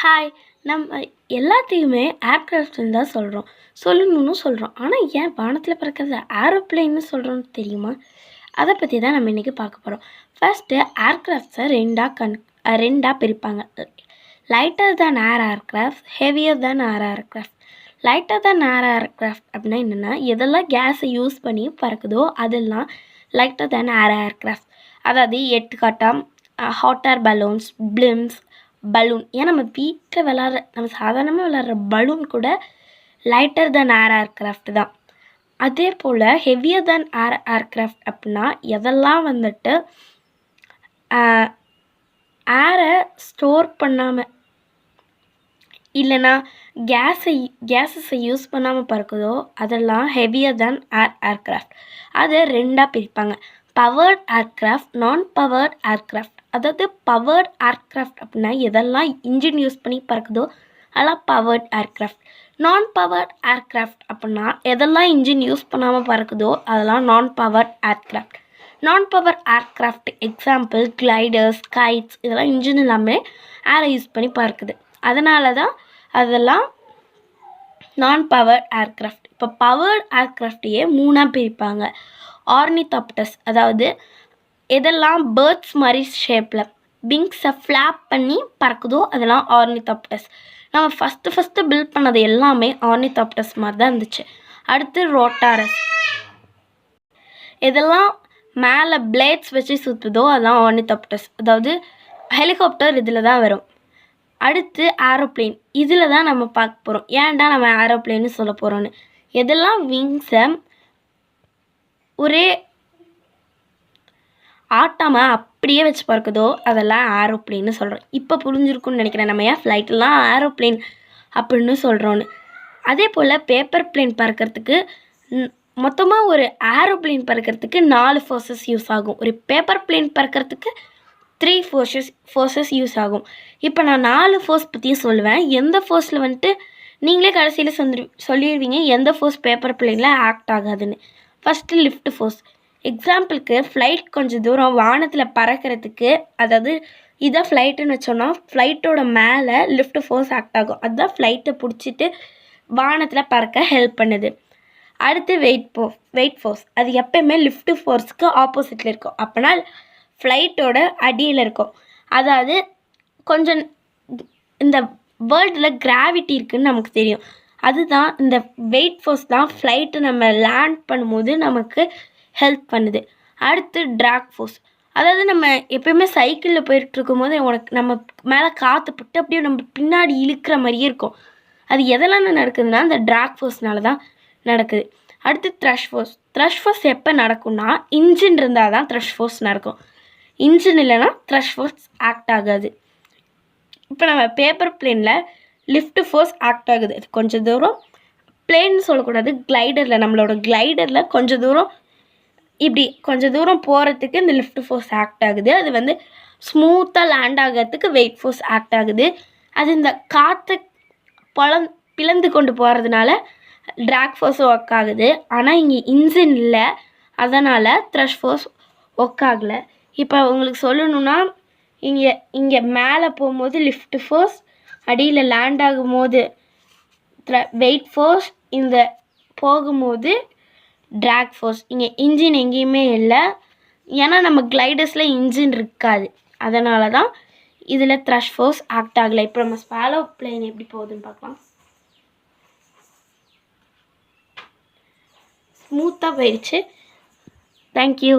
Hi நம்ம எல்லாத்தையுமே ஏர்க்ராஃப்ட்னு தான் சொல்கிறோம் சொல்லணும்னு சொல்கிறோம் ஆனால் ஏன் வானத்தில் பறக்கிறத ஏரோப்ளேன்னு சொல்கிறோன்னு தெரியுமா? அதை பற்றி தான் நம்ம இன்றைக்கி பார்க்க போகிறோம் ஃபஸ்ட்டு ஏர்க்ராஃப்ட்ஸை ரெண்டாக கண் ரெண்டாக பிரிப்பாங்க. லைட்டர் தான் ஏர் ஏர்க்ராஃப்ட் ஹெவியர் தான் ஏர் ஏர்க்ராஃப்ட் லைட்டர் தான் ஏர் ஏர்க்ராஃப்ட் அப்படின்னா என்னென்னா எதெல்லாம் கேஸை யூஸ் பண்ணி பறக்குதோ அதெல்லாம் லைட்டர் தான் ஏர் ஏர்க்ராஃப்ட் அதாவது எட்டுக்காட்டம் hot air balloons blimps balloon ஏன் நம்ம வீட்டில் விளாட்ற நம்ம சாதாரணமாக விளாட்ற பலூன் கூட லைட்டர் தென் ஏர் ஏர்க்ராஃப்ட் தான். அதே போல் ஹெவியர் தென் ஏர் ஏர்க்ராஃப்ட் அப்படின்னா எதெல்லாம் வந்துட்டு ஏரை ஸ்டோர் பண்ணாமல் இல்லைன்னா கேஸை கேஸஸை யூஸ் பண்ணாமல் பறக்குதோ அதெல்லாம் ஹெவியர் தேன் ஏர் ஏர்க்ராஃப்ட் அதை ரெண்டாக பிரிப்பாங்க. Powered aircraft non powered aircraft அதாவது பவர்ட் ஏர்க்ராஃப்ட் அப்படின்னா எதெல்லாம் இன்ஜின் யூஸ் பண்ணி பறக்குதோ அதெல்லாம் powered aircraft non powered aircraft அப்படின்னா எதெல்லாம் இன்ஜின் யூஸ் பண்ணாமல் பறக்குதோ அதெல்லாம் non powered aircraft non power aircraft example gliders kites இதெல்லாம் இன்ஜின் இல்லாமல் ஏரை யூஸ் பண்ணி பறக்குது. அதனால தான் அதெல்லாம் நான் பவர் ஏர்க்ராஃப்ட் இப்போ பவர்ட் ஏர்க்ராஃப்டையே மூணாக பிரிப்பாங்க. ஆர்னிதாப்டஸ் அதாவது எதெல்லாம் பேர்ட்ஸ் மாதிரி ஷேப்பில் விங்ஸை ஃப்ளாப் பண்ணி பறக்குதோ அதெல்லாம் ஆர்னிதாப்டஸ் நம்ம ஃபஸ்ட்டு ஃபஸ்ட்டு பில்ட் பண்ணது எல்லாமே ஆர்னிதாப்டஸ் மாதிரி தான் இருந்துச்சு. அடுத்து ரோட்டாரஸ் இதெல்லாம் மேலே பிளேட்ஸ் வச்சு சுற்றுதோ அதெல்லாம் ஆர்னிதாப்டஸ் அதாவது ஹெலிகாப்டர் இதில் தான் வரும். அடுத்து ஏரோப்ளேன் இதில் தான் நம்ம பார்க்க போகிறோம் ஏன்டா நம்ம ஏரோப்ளேன்னு சொல்ல போகிறோன்னு எதெல்லாம் விங்ஸை ஒரே ஆட்டாமல் அப்படியே வச்சு பறக்குதோ அதெல்லாம் ஏரோப்ளேன்னு சொல்கிறோம் இப்போ புரிஞ்சிருக்குன்னு நினைக்கிறேன். நம்ம ஏன் ஃப்ளைட்லாம் ஏரோப்ளேன் அப்படின்னு சொல்கிறோன்னு அதே போல் பேப்பர் பிளேன் பறக்கிறதுக்கு மொத்தமாக ஒரு ஏரோப்ளேன் பறக்கிறதுக்கு நாலு ஃபோர்ஸஸ் யூஸ் ஆகும். ஒரு பேப்பர் பிளேன் பறக்கிறதுக்கு த்ரீ ஃபோர்ஸஸ் ஃபோர்ஸஸ் யூஸ் ஆகும். இப்போ நான் நாலு ஃபோர்ஸ் பற்றியும் சொல்லுவேன். எந்த ஃபோர்ஸில் வந்துட்டு நீங்களே கடைசியில் சொல்லி சொல்லிடுவீங்க எந்த ஃபோர்ஸ் பேப்பர் பிளேனில் ஆக்ட் ஆகாதுன்னு. ஃபஸ்ட்டு லிஃப்ட் ஃபோர்ஸ் எக்ஸாம்பிளுக்கு ஃப்ளைட் கொஞ்சம் தூரம் வானத்தில் பறக்கிறதுக்கு அதாவது இதை ஃப்ளைட்டுன்னு வச்சோன்னா ஃப்ளைட்டோட மேலே லிஃப்ட் ஃபோர்ஸ் ஆக்ட் ஆகும். அதுதான் ஃப்ளைட்டை பிடிச்சிட்டு வானத்தில் பறக்க ஹெல்ப் பண்ணுது. அடுத்து வெயிட் போ வெயிட் ஃபோர்ஸ் அது எப்பயுமே லிஃப்ட் ஃபோர்ஸ்க்கு ஆப்போசிட்டில் இருக்கும். அப்போனா ஃப்ளைட்டோட அடியில் இருக்கும். அதாவது கொஞ்சம் இந்த வேர்ல்டில் கிராவிட்டி இருக்குதுன்னு நமக்கு தெரியும். அதுதான் இந்த வெயிட் ஃபோர்ஸ் தான் ஃப்ளைட்டு நம்ம லேண்ட் பண்ணும்போது நமக்கு ஹெல்ப் பண்ணுது. அடுத்து ட்ராக் ஃபோர்ஸ் அதாவது நம்ம எப்பயுமே சைக்கிளில் போயிட்டுருக்கும் போது உனக்கு நம்ம மேலே காற்று பட்டு அப்படியே நம்ம பின்னாடி இழுக்கிற மாதிரியே இருக்கும். அது எதெல்லாம் நடக்குதுன்னா அந்த ட்ராக் ஃபோர்ஸ்னால தான் நடக்குது. அடுத்து த்ரஷ் ஃபோர்ஸ் த்ரஷ் ஃபோர்ஸ் எப்போ நடக்கும்னா இன்ஜின் இருந்தால் தான் த்ரஷ் ஃபோர்ஸ் நடக்கும். இன்ஜின் இல்லைன்னா த்ரஷ் ஃபோர்ஸ் ஆக்ட் ஆகாது. இப்போ நம்ம பேப்பர் பிளேனில் லிஃப்ட் ஃபோர்ஸ் ஆக்ட் ஆகுது. கொஞ்சம் தூரம். பிளேன்னு சொல்லக்கூடாது கிளைடரில் நம்மளோட கிளைடரில் கொஞ்சம் தூரம் இப்படி கொஞ்சம் தூரம் போகிறதுக்கு இந்த லிஃப்ட் ஃபோர்ஸ் ஆக்ட் ஆகுது. அது வந்து ஸ்மூத்தாக லேண்ட் ஆகிறதுக்கு வெயிட் ஃபோர்ஸ் ஆக்ட் ஆகுது. அது இந்த காற்று பழம் பிளந்து கொண்டு போகிறதுனால ட்ராக் ஃபோர்ஸ் ஒர்க் ஆகுது. ஆனால் இங்கே இன்ஜின் இல்லை. அதனால் த்ரஷ் ஃபோர்ஸ் ஒர்க் ஆகலை. இப்போ உங்களுக்கு சொல்லணுன்னா இங்கே இங்கே மேலே போகும்போது லிஃப்ட் ஃபோர்ஸ் அடியில் லேண்ட் ஆகும்போது த்ர வெயிட் ஃபோர்ஸ் இந்த போகும்போது ட்ராக் ஃபோர்ஸ் இங்கே இன்ஜின் எங்கேயுமே இல்லை. ஏன்னா நம்ம கிளைடர்ஸில் இன்ஜின் இருக்காது. அதனால தான் இதில் த்ரஷ் ஃபோர்ஸ் ஆக்ட் ஆகலை. இப்போ நம்ம ஸ்பாலோ பிளேன் எப்படி போகுதுன்னு பார்க்கலாம். ஸ்மூத்தாக போயிடுச்சு. தேங்க்யூ